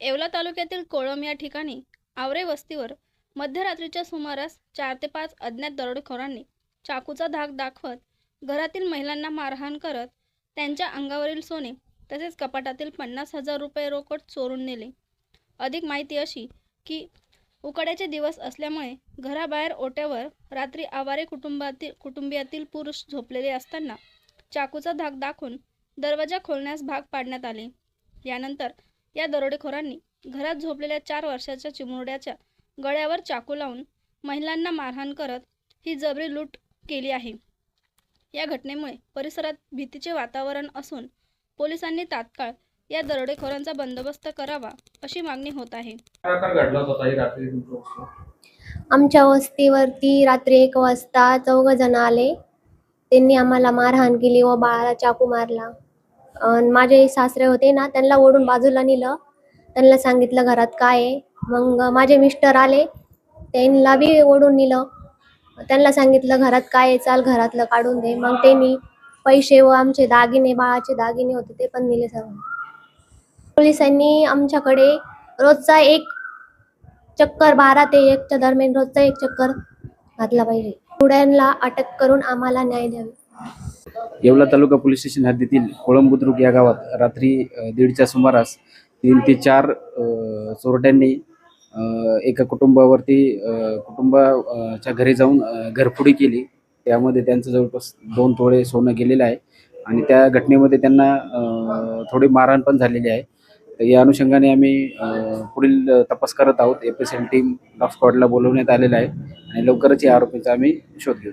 येवला तालुक्यातील कोळम या ठिकाणी आवरे वस्तीवर मध्यरात्रीच्या सुमारास चार ते पाच अज्ञात दरोडेखोरांनी चाकूचा धाक दाखवत घरातील महिलांना मारहाण करत त्यांच्या अंगावरील सोने तसेच कपाटातील पन्नास हजार रुपये रोकड चोरून नेले. अधिक माहिती अशी की उकाड्याचे दिवस असल्यामुळे घराबाहेर ओट्यावर रात्री आवारे कुटुंबातील कुटुंबियातील पुरुष झोपलेले असताना चाकूचा धाक दाखवून दरवाजा खोलण्यास भाग पाडण्यात आले. यानंतर या दरोडेखोरांनी घरात झोपलेल्या चार वर्षाच्या चिमुरड्याच्या गळ्यावर चाकू लावून महिलांना मारहाण करत ही जबरी लूट केली आहे. या घटनेमुळे परिसरात भीतीचे वातावरण असून पोलिसांनी तात्काळ या दरोडेखोरांचा बंदोबस्त करावा अशी मागणी होत आहे. ही? आमच्या वस्तीवरती रात्री एक वाजता चौघ जण आले. त्यांनी आम्हाला मारहाण केली व बाळाला चाकू मारला. माझे सासरे होते ना त्यांना ओढून बाजूला नेलं. त्यांना सांगितलं घरात काय आहे? मग माझे मिस्टर आले. त्यांना बी ओढून नेलं. त्यांना सांगितलं घरात काय आहे? चाल घरातलं काढून दे. मग त्यांनी पैसे व आमचे दागिने बाळाचे दागिने होते ते पण नेले सर्व पोलिसांनी आमच्याकडे रोजचा एक चक्कर बारा ते एकच्या दरम्यान रोजचा एक चक्कर घातला पाहिजे. पुढ्यांना अटक करून आम्हाला न्याय द्यावे. येवला तालुका पोलीस स्टेशन हद्दीतील कोळंबुद्रुक या गावात रात्री दीडच्या सुमारास तीन ते चार चोरट्यांनी एका कुटुंबावरती कुटुंबाच्या घरी जाऊन घरफुडी घरफोडी केली. त्यामध्ये त्यांचं जवळपास दोन तोळे सोनं गेलेलं आहे आणि त्या घटनेमध्ये त्यांना थोडी मारहाण पण झालेली आहे. तर या अनुषंगाने आम्ही पुढील तपास करत आहोत. F S L team dog स्क्वॉडला बोलवण्यात आलेलं आहे आणि लवकरच या आरोपीचा आम्ही शोध घेऊ.